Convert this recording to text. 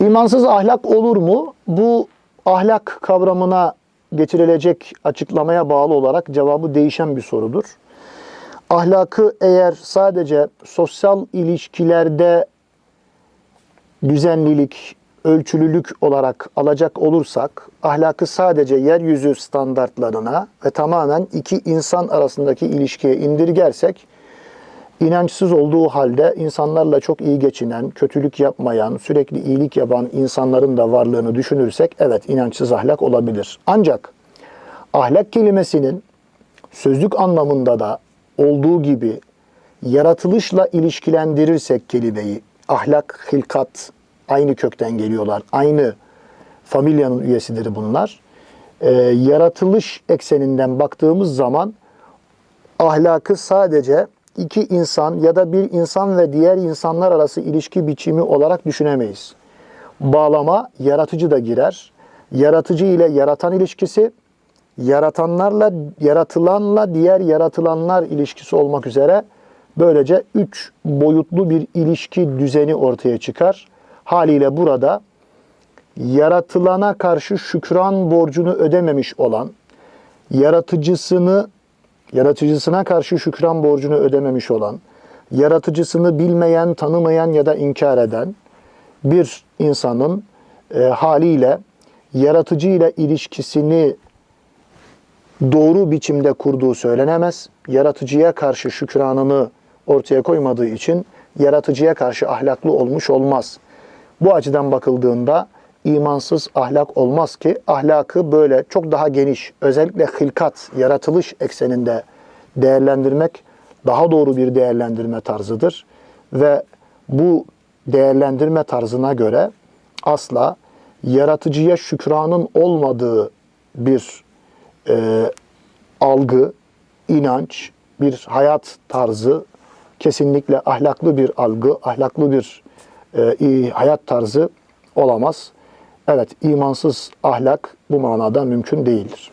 İmansız ahlak olur mu? Bu ahlak kavramına getirilecek açıklamaya bağlı olarak cevabı değişen bir sorudur. Ahlakı eğer sadece sosyal ilişkilerde düzenlilik, ölçülülük olarak alacak olursak, ahlakı sadece yeryüzü standartlarına ve tamamen iki insan arasındaki ilişkiye indirgersek, inançsız olduğu halde insanlarla çok iyi geçinen, kötülük yapmayan, sürekli iyilik yapan insanların da varlığını düşünürsek, evet inançsız ahlak olabilir. Ancak ahlak kelimesinin sözlük anlamında da olduğu gibi yaratılışla ilişkilendirirsek kelimeyi, ahlak, hilkat aynı kökten geliyorlar. Aynı familyanın üyesidir bunlar. Ee, yaratılış ekseninden baktığımız zaman ahlakı sadece iki insan ya da bir insan ve diğer insanlar arası ilişki biçimi olarak düşünemeyiz. Bağlama yaratıcı da girer. Yaratıcı ile yaratan ilişkisi, yaratanlarla yaratılanla diğer yaratılanlar ilişkisi olmak üzere böylece üç boyutlu bir ilişki düzeni ortaya çıkar. Haliyle burada yaratılana karşı şükran borcunu ödememiş olan, yaratıcısını yaratıcısına karşı şükran borcunu ödememiş olan, yaratıcısını bilmeyen, tanımayan ya da inkar eden bir insanın e, haliyle yaratıcı ile ilişkisini doğru biçimde kurduğu söylenemez. Yaratıcıya karşı şükranını ortaya koymadığı için yaratıcıya karşı ahlaklı olmuş olmaz. Bu açıdan bakıldığında imansız ahlak olmaz ki ahlakı böyle çok daha geniş özellikle hilkat, yaratılış ekseninde değerlendirmek daha doğru bir değerlendirme tarzıdır. Ve bu değerlendirme tarzına göre asla yaratıcıya şükranın olmadığı bir e, algı, inanç, bir hayat tarzı kesinlikle ahlaklı bir algı, ahlaklı bir e, hayat tarzı olamaz. Evet, imansız ahlak bu manada mümkün değildir.